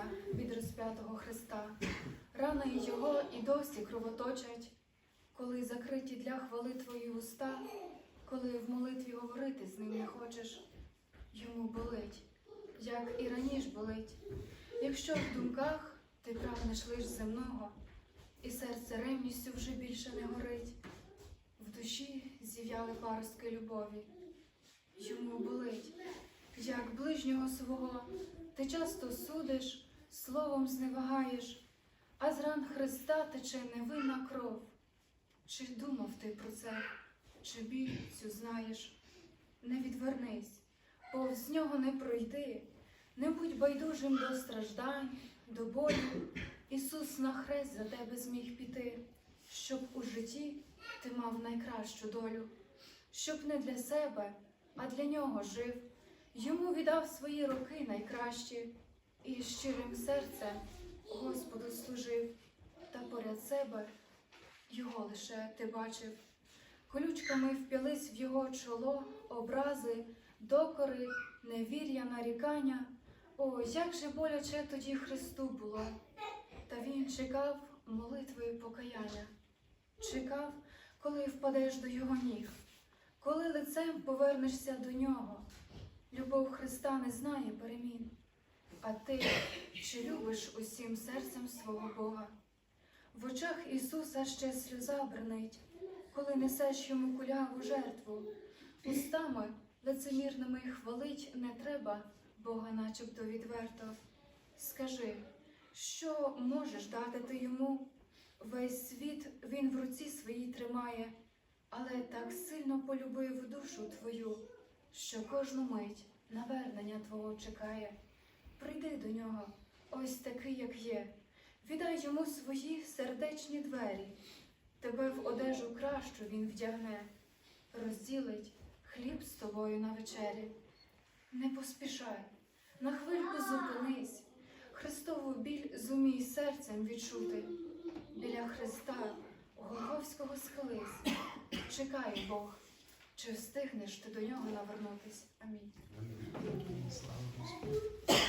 відвернися від розп'ятого Христа. Рани його і досі кровоточать, коли закриті для хвали твої уста, коли в молитві говорити з ним не хочеш, йому болить, як і раніше болить. Якщо в думках ти прагнеш лиш земного, і серце ревністю вже більше не горить, в душі зів'яли паростки любові. Йому болить, як ближнього свого, ти часто судиш, словом зневагаєш, а з ран Христа тече невинна кров. Чи думав ти про це, чи біль цю знаєш? Не відвернись, повз нього не пройди, не будь байдужим до страждань, до болю. Ісус на хрест за тебе зміг піти, щоб у житті ти мав найкращу долю, щоб не для себе, а для нього жив. Йому віддав свої роки найкращі, і щирим серцем Господу служив, та поряд себе його лише ти бачив. Колючками вп'ялись в його чоло, образи, докори, невір'я, нарікання. О, як же боляче тоді Христу було. Та він чекав молитвою покаяння, чекав, коли впадеш до його ніг, коли лицем повернешся до нього. Любов Христа не знає перемін. А ти чи любиш усім серцем свого Бога? В очах Ісуса ще сльоза бренить, коли несеш йому куляву жертву. Устами лицемірними хвалить не треба Бога, начебто відверто. Скажи, що можеш дати ти йому? Весь світ він в руці своїй тримає, але так сильно полюбив душу твою, що кожну мить навернення твого чекає. Прийди до нього, ось такий, як є. Віддай йому свої сердечні двері, тебе в одежу кращу він вдягне, розділить хліб з тобою на вечері. Не поспішай, на хвильку зупинись, Христову біль зумій серцем відчути. Біля Христа Голговського схились, чекає Бог, чи встигнеш ти до нього навернутись? Амінь. Слава Господу.